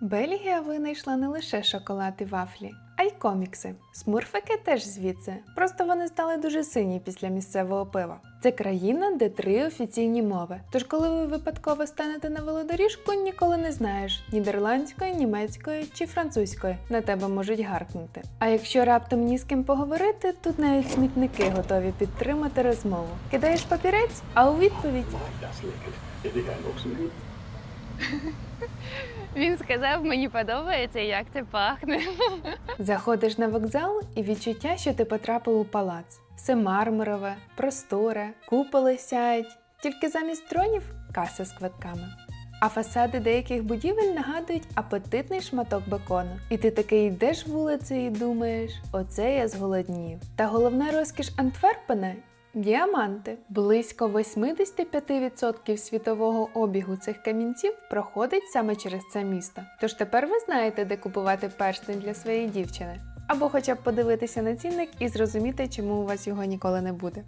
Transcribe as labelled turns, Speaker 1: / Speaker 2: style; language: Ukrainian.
Speaker 1: Бельгія винайшла не лише шоколад і вафлі, а й комікси. Смурфики теж звідси. Просто вони стали дуже сині після місцевого пива. Це країна, де три офіційні мови. Тож, коли ви випадково станете на велодоріжку, ніколи не знаєш нідерландської, німецької чи французької. На тебе можуть гаркнути. А якщо раптом ні з ким поговорити, тут навіть смітники готові підтримати розмову. Кидаєш папірець, а у відповідь
Speaker 2: Він сказав, мені подобається, як це пахне.
Speaker 1: Заходиш на вокзал і відчуття, що ти потрапив у палац. Все мармурове, просторе, куполи сяють, тільки замість тронів каса з квитками. А фасади деяких будівель нагадують апетитний шматок бекону. І ти такий йдеш вулицею і думаєш, оце я зголоднів. Та головна розкіш Антверпена Діаманти. Близько 85% світового обігу цих камінців проходить саме через це місто. Тож тепер ви знаєте, де купувати перстень для своєї дівчини. Або хоча б подивитися на цінник і зрозуміти, чому у вас його ніколи не буде.